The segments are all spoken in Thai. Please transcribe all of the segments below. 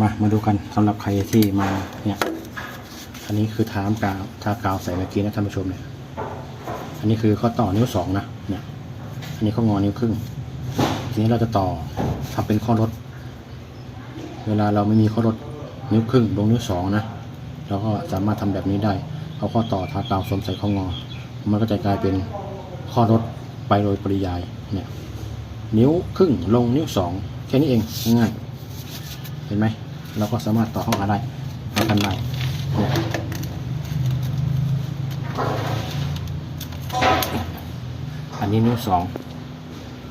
มามาดูกันสำหรับใครที่มาเนี่ยอันนี้คือทามกาวทากาวใส่เมื่อกี้นะท่านผู้ชมเนี่ยอันนี้คือข้อต่อนิ้วสองนะเนี่ยอันนี้ข้องอนิ้วครึ่งทีนี้เราจะต่อทำเป็นข้อรถ เวลาเราไม่มีข้อรถนิ้วครึ่งลงนิ้วสองนะเราก็สามารถทำแบบนี้ได้เอาข้อต่อทากาวสวมใส่ข้องอ มันก็จะกลายเป็นข้อรถไปโดยปริยายเนี่ยนิ้วครึ่งลงนิ้วสองแค่นี้เองง่ายๆ เห็นไหมเราก็สามารถต่อเข้ามาได้ต่อกันได้เนี่ยอันนี้นิ้วสอง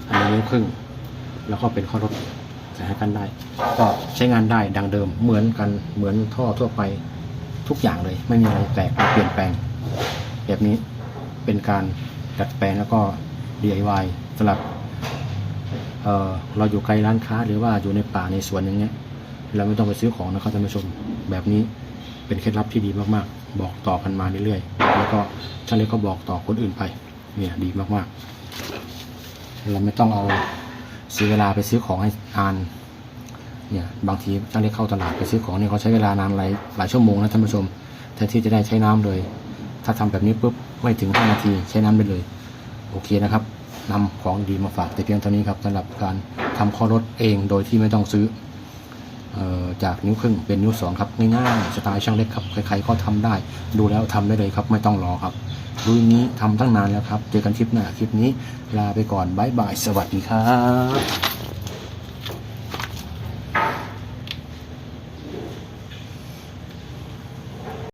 อันนี้นิ้วครึ่ง แล้วก็เป็นข้อรถใส่ให้กันได้ ก็ใช้งานได้ดังเดิมเหมือนกันเหมือนท่อทั่วไปทุกอย่างเลย ไม่มีอะไรแปลกเปลี่ยนแปลง แบบนี้เป็นการดัดแปลงแล้วก็ DIY สำหรับเเราอยู่ไกลร้านค้าหรือว่าอยู่ในป่าในสวนอย่างเงี้ย เราไม่ต้องไปซื้อของนะครับท่านผู้ชมแบบนี้เป็นเคล็ดลับที่ดีมากๆ บอกต่อกันมาเรื่อยๆแล้วก็ท่านเล็กก็บอกต่อคนอื่นไป เนี่ยดีมากๆ เราไม่ต้องเอาเสียเวลาไปซื้อของให้อ่านเนี่ยบางทีท่านเล็กเข้าตลาดไปซื้อของเนี่ยเขาใช้เวลานานหลายหลายชั่วโมงนะท่านผู้ชมแทนที่จะได้ใช้น้ำเลย ถ้าทำแบบนี้ปุ๊บไม่ถึง 5 นาทีใช้น้ำไปเลย โอเคนะครับนำของดีมาฝากแต่เพียงเท่านี้ครับสำหรับการทำข้อรถเองโดยที่ไม่ต้องซื้อ จากนิ้วครึ่งเป็นนิ้วสองครับง่ายๆสไตล์ช่างเล็กครับใครๆก็ทำได้ ดูแล้วทำได้เลยครับ ไม่ต้องรอครับดูนี้ทำตั้งนานแล้วครับ เจอกันคลิปหน้าคลิปนี้ลาไปก่อนบายบายสวัสดีครับ